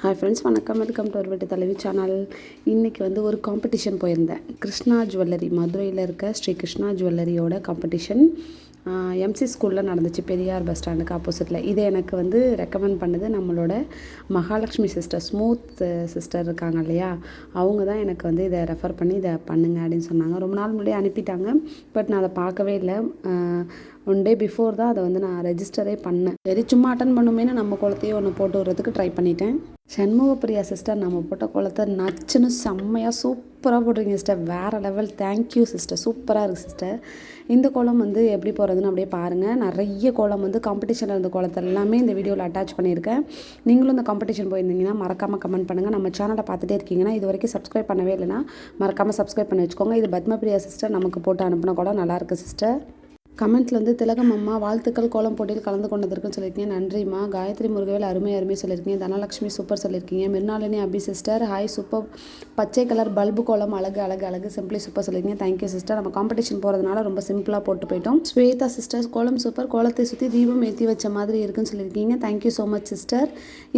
Hi friends வணக்கம். Welcome to ஒரு வீட்டு தலைவி சேனல் இன்றைக்கி வந்து ஒரு காம்படிஷன் போயிருந்தேன். கிருஷ்ணா ஜுவல்லரி மதுரையில் இருக்க ஸ்ரீ கிருஷ்ணா ஜுவல்லரியோட காம்படிஷன் எம்சி ஸ்கூலில் நடந்துச்சு பெரியார் பஸ் ஸ்டாண்டுக்கு ஆப்போசிட்டில் இதை எனக்கு வந்து ரெக்கமெண்ட் பண்ணது நம்மளோட மகாலட்சுமி சிஸ்டர் ஸ்மூத் சிஸ்டர் இருக்காங்க இல்லையா? அவங்க தான் எனக்கு வந்து இதை ரெஃபர் பண்ணி இதை பண்ணுங்க அப்படின்னு சொன்னாங்க. ரொம்ப நாள் முன்னாடியே அனுப்பிட்டாங்க பட் நான் அதை பார்க்கவே இல்லை. ஒன் டே பிஃபோர் தான் அதை வந்து நான் ரெஜிஸ்டரே பண்ணேன். சரி சும்மா அட்டன் பண்ணுமேனு நம்ம குளத்தையே ஒன்று போட்டு விடுறதுக்கு ட்ரை பண்ணிட்டேன். சண்முகப்பிரியா சிஸ்டர் நம்ம போட்ட குளத்தை நச்சுன்னு செம்மையாக சூப்பராக போட்டிருக்கீங்க சிஸ்டர் வேறு லெவல் தேங்க்யூ சிஸ்டர் சூப்பராக இருக்குது சிஸ்டர் இந்த கோலம் வந்து எப்படி போகிறதுன்னு அப்படியே பாருங்கள் நிறைய கோலம் வந்து காம்படிஷனில் இருந்த கோலத்தை எல்லாமே இந்த வீடியோவில் அட்டாச் பண்ணியிருக்கேன். நீங்களும் இந்த காம்படிஷன் போயிருந்தீங்கன்னா மறக்காமல் கமெண்ட் பண்ணுங்கள் நம்ம சேனலை பார்த்துட்டே இருக்கீங்கன்னா இது வரைக்கும் சப்ஸ்கிரைப் பண்ணவே இல்லைன்னா மறக்காமல் சப்ஸ்கிரைப் பண்ணி வச்சுக்கோங்க. இது பத்மபிரியா சிஸ்டர் நமக்கு போட்டு அனுப்பின கோலம். நல்லாயிருக்கு சிஸ்டர் கமெண்ட்ல வந்து திலகம் அம்மா வாழ்த்துக்கள் கோலம் போட்டியில் கலந்து கொண்டதற்குன்னு சொல்லியிருக்கீங்க. நன்றிம்மா. காயத்ரி முருகவேல் அருமை அருமை சொல்லியிருக்கீங்க. தனலட்சுமி சூப்பர் சொல்லியிருக்கீங்க. Mrinalini Abhi sister hi super பச்சை கலர் பல்பு கோலம் அழகு அழகு அழகு சிம்பிளி சூப்பர் சொல்லியிருக்கீங்க. தேங்க்யூ சிஸ்டர் நம்ம காம்படிஷன் போகிறதுனால ரொம்ப சிம்பிளாக போட்டு போயிட்டோம். ஸ்வேதா சிஸ்டர் கோலம் சூப்பர் கோலத்தை சுற்றி தீபம் ஏற்றி வச்ச மாதிரி இருக்குன்னு சொல்லியிருக்கீங்க. தேங்க்யூ ஸோ மச் சிஸ்டர்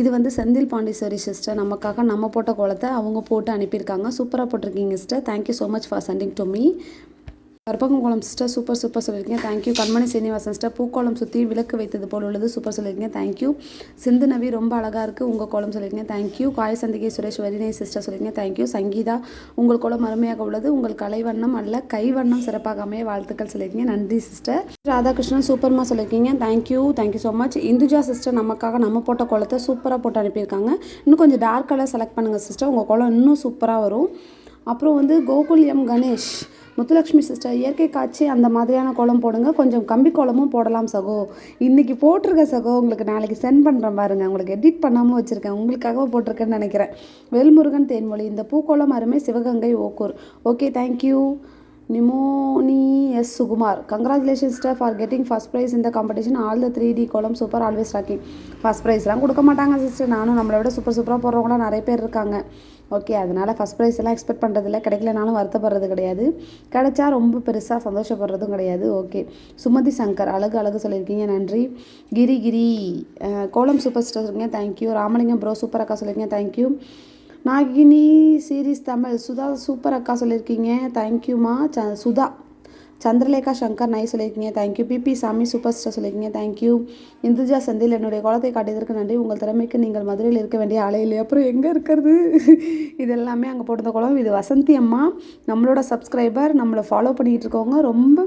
இது வந்து செந்தில் பாண்டீஸ்வரி சிஸ்டர் நமக்காக நம்ம போட்ட கோலத்தை அவங்க போட்டு அனுப்பியிருக்காங்க. சூப்பராக போட்டிருக்கீங்க sister thank you so much for sending to me Karpagam கோலம் சிஸ்டர் சூப்பர் சூப்பர் சொல்லியிருக்கீங்க. Thank you Kanmani Srinivasan sister பூக்கோளம் சுற்றி விளக்கு வைத்தது போல் உள்ளது. சூப்பர் சொல்லியிருக்கீங்க. தேங்க்யூ சிந்து நவி ரொம்ப அழகாக இருக்குது உங்கள் கோலம் சொல்லியிருக்கீங்க. தேங்க்யூ காய சந்திகை சுரேஷ் வெரினை சிஸ்டர் சொல்லியிருக்கீங்க. தேங்க்யூ சங்கீதா உங்கள் கோலம் அருமையாக உள்ளது. உங்கள் கலைவண்ணம் அல்ல கைவண்ணம் சிறப்பாக அமைய வாழ்த்துக்கள் சொல்லியிருக்கீங்க. நன்றி சிஸ்டர் ராதாகிருஷ்ணன் சூப்பர்மா சொல்லியிருக்கீங்க. Thank you thank you so much Induja sister நமக்காக நம்ம போட்ட கோலத்தை சூப்பராக போட்டு அனுப்பியிருக்காங்க. இன்னும் கொஞ்சம் டார்க் கலர் செலக்ட் பண்ணுங்கள் சிஸ்டர் உங்கள் கோலம் இன்னும் சூப்பராக வரும். அப்புறம் வந்து கோகுல் எம் கணேஷ். முத்துலக்ஷ்மி சிஸ்டர் இயற்கை காட்சி அந்த மாதிரியான கோலம் போடுங்க. கொஞ்சம் கம்பி கோலமும் போடலாம் சகோ. இன்றைக்கி போட்டிருக்க சகோ உங்களுக்கு நாளைக்கு சென்ட் பண்ணுறேன் பாருங்கள் உங்களுக்கு எடிட் பண்ணாமல் வச்சுருக்கேன். உங்களுக்காக போட்டிருக்கேன்னு நினைக்கிறேன். வேல்முருகன் தேன்மொழி இந்த பூக்கோளம் அருமை சிவகங்கை ஓக்கூர். Okay thank you நிமோனி S Sukumar. Congratulation sister for getting first prize இந்த competition all the three D கோலம் சூப்பர் ஆல்வேஸ் ராக்கிங் ஃபஸ்ட் ப்ரைஸ்லாம் கொடுக்க மாட்டாங்க சிஸ்டர் நானும் நம்மளை விட சூப்பர் சூப்பராக போடுறவங்களாம் நிறைய பேர் இருக்காங்க. ஓகே அதனால் ஃபஸ்ட் ப்ரைஸ் எல்லாம் எக்ஸ்பெக்ட் பண்ணுறதில்ல கிடைக்கலனாலும் வருத்தப்படுறது கிடையாது. கிடைச்சா ரொம்ப பெருசாக சந்தோஷப்படுறதும் கிடையாது. ஓகே சுமதி சங்கர் அழகு அழகு சொல்லியிருக்கீங்க. நன்றி. கிரி கிரி. கோலம் சூப்பர் ஸ்டார் சொல்லியிருக்கீங்க thank you Ramalingam bro super அக்கா சொல்லியிருக்கீங்க thank you Nagini series Tamil Sudha super அக்கா சொல்லியிருக்கீங்க. தேங்க்யூமா ச சுதா. சந்திரலேகா சங்கர் நை சொல்லியிருக்கீங்க. தேங்க்யூ பிபி சாமி சூப்பர் ஸ்டார் சொல்லியிருக்கீங்க. தேங்க்யூ இந்துஜா செந்தில் என்னுடைய குளத்தை காட்டியதற்கு நன்றி. உங்கள் திறமைக்கு நீங்கள் மதுரையில் இருக்க வேண்டிய அலையில் அப்புறம் எங்கே இருக்கிறது? இது எல்லாமே அங்கே போட்டிருந்த குளம் இது வசந்தி அம்மா நம்மளோட சப்ஸ்கிரைபர் நம்மளை ஃபாலோ பண்ணிகிட்டு இருக்கவங்க. ரொம்ப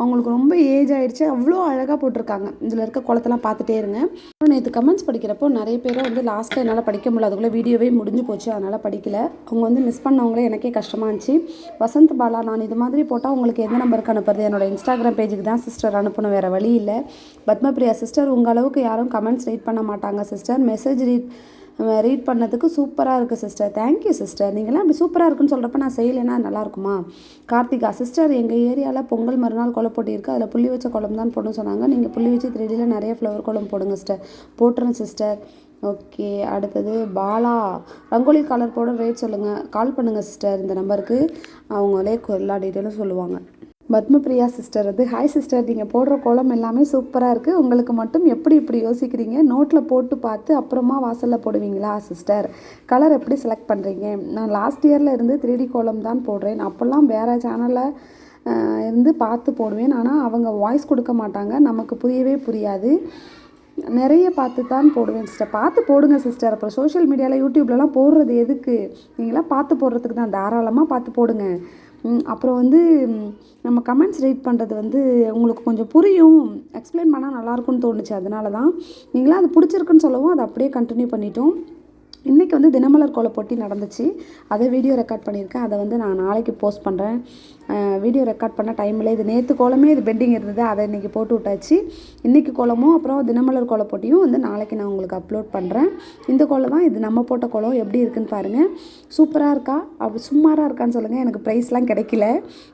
அவங்களுக்கு ரொம்ப ஏஜ் ஆகிடுச்சு அவ்வளோ அழகாக போட்டிருக்காங்க. இதில் இருக்க குளத்தெல்லாம் பார்த்துட்டே இருங்க. அப்புறம் நேற்று கமெண்ட்ஸ் படிக்கிறப்போ நிறைய பேரை வந்து லாஸ்ட்டாக என்னால் படிக்க முடியல. அதுக்குள்ளே வீடியோவே முடிஞ்சு போச்சு. அதனால் படிக்கல. அவங்க வந்து மிஸ் பண்ணவங்களே எனக்கே கஷ்டமாக இருந்துச்சு. வசந்த் பாலா நான் இது மாதிரி போட்டால் உங்களுக்கு எந்த நம்பருக்கு அனுப்புறது என்னோடய இன்ஸ்டாகிராம் பேஜுக்கு தான் சிஸ்டர் அனுப்பணும் வேறு வழி இல்லை. பத்மபிரியா சிஸ்டர் உங்கள் அளவுக்கு யாரும் கமெண்ட்ஸ் ரீட் பண்ண மாட்டாங்க சிஸ்டர் மெசேஜ் ரீட் ரீட் பண்ணதுக்கு சூப்பராக இருக்குது சிஸ்டர் தேங்க்யூ சிஸ்டர் நீங்களாம் அப்படி சூப்பராக இருக்குன்னு சொல்கிறப்ப நான் செய்யலைன்னா நல்லாயிருக்குமா கார்த்திகா சிஸ்டர் எங்கள் ஏரியாவில் பொங்கல் மறுநாள் குழம்பு போட்டி இருக்குது அதில் புள்ளி வச்ச குழம்பு தான் போடணும்னு சொன்னாங்க. நீங்கள் புள்ளி வச்சு த்ரீடியில் நிறைய ஃப்ளவர் குழம்பு போடுங்க சிஸ்டர் போட்டுருங்க சிஸ்டர் ஓகே அடுத்தது பாலா. ரங்கோலி கலர் போட ரேட் சொல்லுங்கள் கால் பண்ணுங்கள் சிஸ்டர் இந்த நம்பருக்கு அவங்களே எல்லா டீட்டெயிலும் சொல்லுவாங்க. பத்மபிரியா சிஸ்டர் அது. ஹாய் சிஸ்டர் நீங்கள் போடுற கோலம் எல்லாமே சூப்பராக இருக்குது உங்களுக்கு மட்டும் எப்படி இப்படி யோசிக்கிறீங்க? நோட்டில் போட்டு பார்த்து அப்புறமா வாசலில் போடுவீங்களா சிஸ்டர் கலர் எப்படி செலக்ட் பண்ணுறீங்க நான் லாஸ்ட் இயரில் இருந்து த்ரீ டி கோலம் தான் போடுறேன். அப்போல்லாம் வேறு சேனலில் இருந்து பார்த்து போடுவேன். ஆனால் அவங்க வாய்ஸ் கொடுக்க மாட்டாங்க. நமக்கு புரியவே புரியாது. நிறைய பார்த்து தான் போடுவேன் சிஸ்டர் பார்த்து போடுங்க சிஸ்டர் அப்புறம் சோஷியல் மீடியாவில் யூடியூப்லலாம் போடுறது எதுக்கு? நீங்களாம் பார்த்து போடுறதுக்கு தான். தாராளமாக பார்த்து போடுங்க. அப்புறம் வந்து நம்ம கமெண்ட்ஸ் ரீட் பண்ணுறது வந்து உங்களுக்கு கொஞ்சம் புரியும். எக்ஸ்பிளைன் பண்ணால் நல்லாயிருக்கும்னு தோணுச்சு. அதனால தான் நீங்களாம் அது பிடிச்சிருக்குன்னு சொல்லவும் அதை அப்படியே கண்டினியூ பண்ணிட்டோம். இன்றைக்கி வந்து தினமலர் கோலை போட்டி நடந்துச்சு. அதை வீடியோ ரெக்கார்ட் பண்ணியிருக்கேன். அதை வந்து நான் நாளைக்கு போஸ்ட் பண்ணுறேன் வீடியோ ரெக்கார்ட் பண்ண டைமில் இது நேற்று கோலமே இது பெண்டிங் இருந்தது. அதை இன்றைக்கி போட்டு விட்டாச்சு. இன்றைக்கி கோலமும் அப்புறம் தினமலர் கோல போட்டியும் வந்து நாளைக்கு நான் உங்களுக்கு அப்லோட் பண்ணுறேன் இந்த கோலம் தான் இது நம்ம போட்ட கோலம் எப்படி இருக்குன்னு பாருங்கள் சூப்பராக இருக்கா? அப்படி சுமாராக இருக்கான்னு சொல்லுங்கள் எனக்கு ப்ரைஸ்லாம் கிடைக்கல.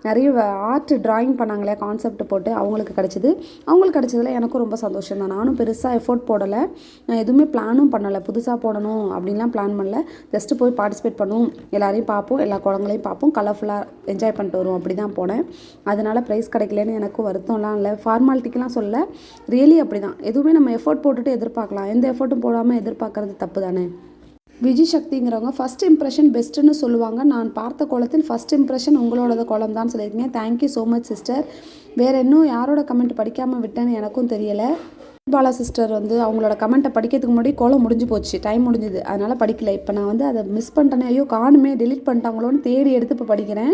நிறைய ஆர்ட் ட்ராயிங் பண்ணாங்களே கான்செப்ட் போட்டு அவங்களுக்கு கிடச்சிது. அவங்களுக்கு கிடச்சதில் எனக்கும் ரொம்ப சந்தோஷம் தான். நானும் பெருசாக எஃபோர்ட் போடலை. நான் எதுவுமே பிளானும் பண்ணலை. புதுசாக போடணும் அப்படின்லாம் பிளான் பண்ணல. ஜஸ்ட்டு போய் பார்ட்டிசிபேட் பண்ணுவோம். எல்லாரையும் பார்ப்போம். எல்லா குழந்தைங்களையும் பார்ப்போம். கலர்ஃபுல்லாக என்ஜாய் பண்ணிட்டு வருவோம் அப்படி தான் போனேன். அதனால் ப்ரைஸ் கிடைக்கலன்னு எனக்கும் வருத்தம்லாம் இல்லை. ஃபார்மாலிட்டிக்கெலாம் சொல்ல ரியலி அப்படி தான் எதுவுமே நம்ம எஃபோர்ட் போட்டுட்டு எதிர்பார்க்கலாம். எந்த எஃபோர்ட்டும் போடாமல் எதிர்பார்க்கறது தப்பு தானே விஜய் சக்திங்கிறவங்க ஃபஸ்ட் இம்ப்ரெஷன் பெஸ்ட்டுன்னு சொல்லுவாங்க. நான் பார்த்த கோலத்தில் ஃபஸ்ட் இம்ப்ரெஷன் உங்களோடது கோலம் தான் சொல்லியிருக்கீங்க தேங்க்யூ ஸோ மச் சிஸ்டர் வேறு இன்னும் யாரோட கமெண்ட் படிக்காமல் விட்டேன்னு எனக்கும் தெரியலை. பாலா சிஸ்டர் வந்து அவங்களோட கமெண்ட்டை படிக்கிறதுக்கு முன்னாடி கோலம் முடிஞ்சு போச்சு. டைம் முடிஞ்சுது. அதனால் படிக்கல. இப்போ நான் வந்து அதை மிஸ் பண்ணிட்டேனே. ஐயோ காணுமே டெலிட் பண்ணிட்டாங்களோன்னு தேடி எடுத்து இப்போ படிக்கிறேன்.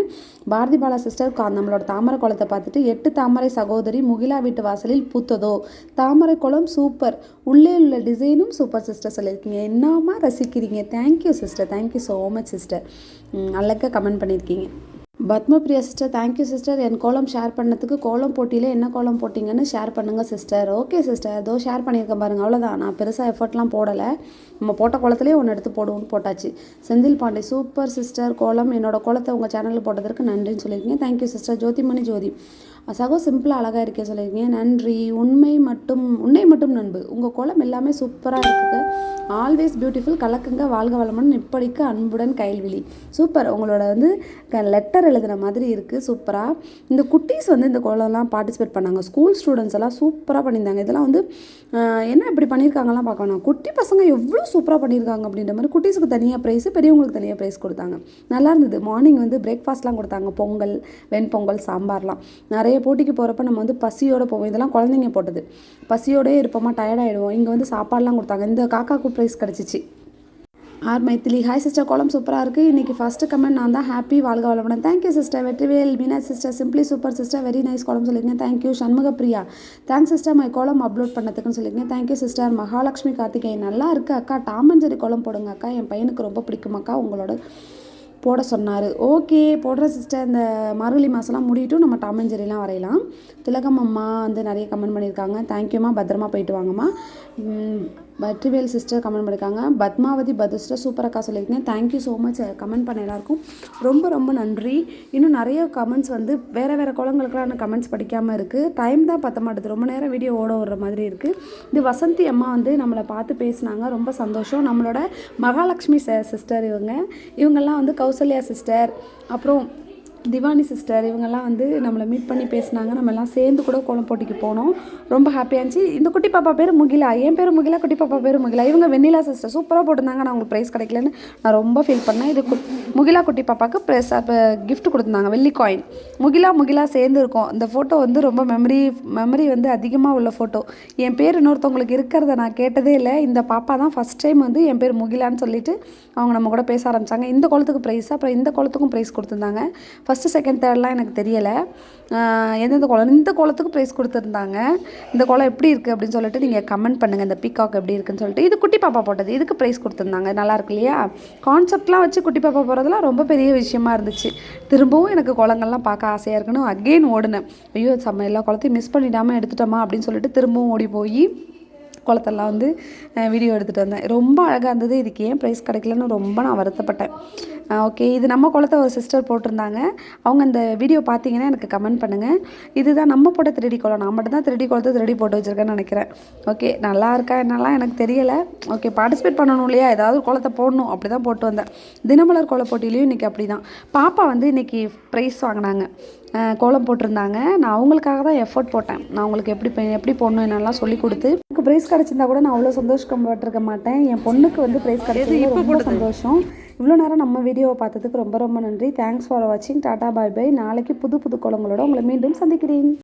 பாரதி பாலா சிஸ்டர் கா நம்மளோட தாமரை குளத்தை பார்த்துட்டு எட்டு தாமரை சகோதரி முகிலா வீட்டு வாசலில் பூத்ததோ? தாமரை குளம் சூப்பர் உள்ளே உள்ள டிசைனும் சூப்பர் சிஸ்டர் சொல்லியிருக்கீங்க. என்னமா ரசிக்கிறீங்க? Thank you sister thank you so much sister அழகாக கமெண்ட் பண்ணியிருக்கீங்க. Padmapriya sister thank you sister என் கோலம் ஷேர் பண்ணதுக்கு கோலம் போட்டியில் என்ன கோலம் போட்டிங்கன்னு ஷேர் பண்ணுங்கள் சிஸ்டர் ஓகே சிஸ்டர் ஏதோ ஷேர் பண்ணியிருக்கேன் பாருங்கள் அவ்வளோதான் நான் பெருசாக எஃபர்ட்லாம் போடலை. நம்ம போட்ட கோலத்துலேயே ஒன்று எடுத்து போடுவோம்னு போட்டாச்சு. செந்தில் பாண்டே சூப்பர் சிஸ்டர் கோலம் என்னோட கோலத்தை உங்கள் சேனலில் போட்டதற்கு நன்றின்னு சொல்லியிருக்கீங்க. Thank you sister Jothimani Jothi. சகோ சிம்பிளாக அழகாக இருக்கே சொல்லியிருக்கீங்க. நன்றி. உண்மை மட்டும் உன்னை மட்டும் நண்பு. உங்கள் கோலம் எல்லாமே சூப்பராக இருக்குது. ஆல்வேஸ் பியூட்டிஃபுல் கலக்குங்க வாழ்க வளமுடன் இப்படிக்கு அன்புடன் கைல்விழி சூப்பர் உங்களோட வந்து லெட்டர் எழுதுகிற மாதிரி இருக்குது சூப்பராக இந்த குட்டீஸ் வந்து இந்த கோலம்லாம் பார்ட்டிசிபேட் பண்ணாங்க. ஸ்கூல் ஸ்டூடெண்ட்ஸ் எல்லாம் சூப்பராக பண்ணியிருந்தாங்க. இதெல்லாம் வந்து என்ன இப்படி பண்ணியிருக்காங்கலாம் பார்க்கணும். குட்டி பசங்க எவ்வளோ சூப்பராக பண்ணியிருக்காங்க அப்படின்ற மாதிரி குட்டீஸுக்கு தனியாக ப்ரைஸு பெரியவங்களுக்கு தனியாக ப்ரைஸ் கொடுத்தாங்க. நல்லா இருந்தது. மார்னிங் வந்து பிரேக்ஃபாஸ்ட்லாம் கொடுத்தாங்க. பொங்கல் வெண்பொங்கல் சாம்பார்லாம். நிறைய போட்டிக்கு போகிறப்ப நம்ம வந்து பசியோடு போவோம். இதெல்லாம் குழந்தைங்க போட்டது. பசியோடே இருப்போமா? டயர்டாகிடுவோம் இங்கே வந்து சாப்பாடுலாம் கொடுத்தாங்க. இந்த காக்காக்கு ப்ரைஸ் கிடச்சிச்சு. ஆர் மைத்திலி. ஹாய் சிஸ்டர் கோலம் சூப்பராக இருக்குது இன்றைக்கி ஃபஸ்ட்டு கமெண்ட் நான் தான் ஹாப்பி வாழ்க வளமுடன். Thank you sister Vetrivel Meena sister simply super sister very nice கோலம் சொல்லியிருக்கேன் thank you Shanmuga Priya thanks sister my கோலம் அப்லோட் பண்ணதுக்குன்னு சொல்லியிருக்கேன் தேங்க்யூ சிஸ்டர் மகாலட்சுமி கார்த்திகேயன் நல்லா இருக்குது அக்கா. டாமஞ்சரி கோலம் போடுங்க அக்கா. என் பையனுக்கு ரொம்ப பிடிக்கும் அக்கா. உங்களோட போட சொன்னார். ஓகே போடுற சிஸ்டர் இந்த மார்கழி மாதம்லாம் முடியட்டும். நம்ம டாமஞ்சரிலாம் வரையலாம். திலகம் அம்மா வந்து நிறைய கமெண்ட் பண்ணியிருக்காங்க. தேங்க்யூம்மா பத்திரமா போயிட்டு வாங்கம்மா. வெற்றிவேல் சிஸ்டர் கமெண்ட் பண்ணியிருக்காங்க பத்மாவதி பதிஸ்டர் சூப்பர் அக்கா thank you so much comment பண்ண எல்லாருக்கும் ரொம்ப ரொம்ப நன்றி. இன்னும் நிறைய கமெண்ட்ஸ் வந்து வேறு வேறு குளங்களுக்குலாம் எனக்கு கமெண்ட்ஸ் படிக்காமல் இருக்குது டைம் தான் பத்த மாட்டேது. ரொம்ப நேரம் வீடியோ ஓட விடுற மாதிரி இருக்குது இது வசந்தி அம்மா வந்து நம்மளை பார்த்து பேசினாங்க. ரொம்ப சந்தோஷம். நம்மளோட மகாலட்சுமி சிஸ்டர் இவங்க. இவங்கெல்லாம் வந்து கௌசல்யா சிஸ்டர் அப்புறம் திவானி சிஸ்டர் இவங்கெல்லாம் வந்து நம்மளை மீட் பண்ணி பேசினாங்க. நம்ம எல்லாம் சேர்ந்து கூட கோலம் போட்டிக்கு போனோம். ரொம்ப ஹாப்பியாக இருந்துச்சு. இந்த குட்டி பாப்பா பேர் முகிலா. என் பேர் முகிலா குட்டி பாப்பா பேர் முகிலா. இவங்க வெண்ணிலா சிஸ்டர் சூப்பராக போட்டிருந்தாங்க. நான் உங்களுக்கு ப்ரைஸ் கிடைக்கலன்னு நான் ரொம்ப ஃபீல் பண்ணேன். இது முகிலா குட்டி பாப்பாவுக்கு ப்ரைஸ் கிஃப்ட் கொடுத்துருந்தாங்க. வெள்ளி காயின் முகிலா முகிலா சேர்ந்து இருக்கோம். இந்த ஃபோட்டோ வந்து ரொம்ப மெமரி மெமரி வந்து அதிகமாக உள்ள ஃபோட்டோ என் பேர் இன்னொருத்தவங்களுக்கு இருக்கிறத நான் கேட்டதே இல்லை. இந்த பாப்பா தான் ஃபஸ்ட் டைம் வந்து என் பேர் முகிலான்னு சொல்லிட்டு அவங்க நம்ம கூட பேச ஆரம்பித்தாங்க இந்த குளத்துக்கு ப்ரைஸ் அப்புறம் இந்த குளத்துக்கும் ப்ரைஸ் கொடுத்துருந்தாங்க. ஃபஸ்ட்டு செகண்ட் தேர்ட்லாம் எனக்கு தெரியலை. எந்தெந்த குளம் இந்த குளத்துக்கு ப்ரைஸ் கொடுத்துருந்தாங்க. இந்த குளம் எப்படி இருக்குது அப்படின்னு சொல்லிட்டு நீங்கள் கமெண்ட் பண்ணுங்கள் இந்த பீகாக் எப்படி இருக்குன்னு சொல்லிட்டு. இது குட்டி பாப்பா போட்டது. இதுக்கு ப்ரைஸ் கொடுத்துருந்தாங்க. நல்லா இருக்கு இல்லையா? கான்செப்ட்லாம் வச்சு குட்டி பாப்பா போகிறதுலாம் ரொம்ப பெரிய விஷயமா இருந்துச்சு. திரும்பவும் எனக்கு குளங்கள்லாம் பார்க்க ஆசையாக இருக்குன்னு அகெயின் ஓடினேன். ஐயோ செம்ம எல்லா குளத்தையும் மிஸ் பண்ணிடாமல் எடுத்துட்டோமா அப்படின்னு சொல்லிட்டு திரும்பவும் ஓடி போய் குளத்தெல்லாம் வந்து வீடியோ எடுத்துகிட்டு வந்தேன். ரொம்ப அழகாக இருந்தது. இதுக்கு ஏன் ப்ரைஸ் கிடைக்கலன்னு ரொம்ப நான் வருத்தப்பட்டேன். ஓகே இது நம்ம குளத்தை ஒரு சிஸ்டர் போட்டிருந்தாங்க. அவங்க அந்த வீடியோ பார்த்தீங்கன்னா எனக்கு கமெண்ட் பண்ணுங்கள் இதுதான் நம்ம போட்ட திருடி குளம். நான் மட்டும் தான் திருடி குளத்தை திருடி போட்டு வச்சுருக்கேன்னு நினைக்கிறேன். ஓகே நல்லா இருக்கா என்னெல்லாம் எனக்கு தெரியலை. ஓகே பார்ட்டிசிபேட் பண்ணணும் இல்லையா? ஏதாவது குளத்தை போடணும். அப்படி தான் போட்டு வந்தேன். தினமலர் கோல போட்டியிலையும் இன்றைக்கி அப்படி தான் பாப்பா வந்து இன்றைக்கி ப்ரைஸ் வாங்கினாங்க. கோலம் போட்டிருந்தாங்க. நான் அவங்களுக்காக தான் எஃபோர்ட் போட்டேன். நான் அவங்களுக்கு எப்படி எப்படி போடணும் என்னெல்லாம் சொல்லி கொடுத்து. எனக்கு ப்ரைஸ் கிடச்சிருந்தா கூட நான் அவ்வளோ சந்தோஷப்பட்டிருக்க மாட்டேன். என் பொண்ணுக்கு வந்து ப்ரைஸ் கிடைச்சது ரொம்ப சந்தோஷம். இவ்வளோ நேரம் நம்ம வீடியோவை பார்த்ததுக்கு ரொம்ப ரொம்ப நன்றி. தேங்க்ஸ் ஃபார் வாட்சிங் டாடா பாய் பை நாளைக்கு புது புது கோலங்களோட உங்களை மீண்டும் சந்திக்கிறேன்.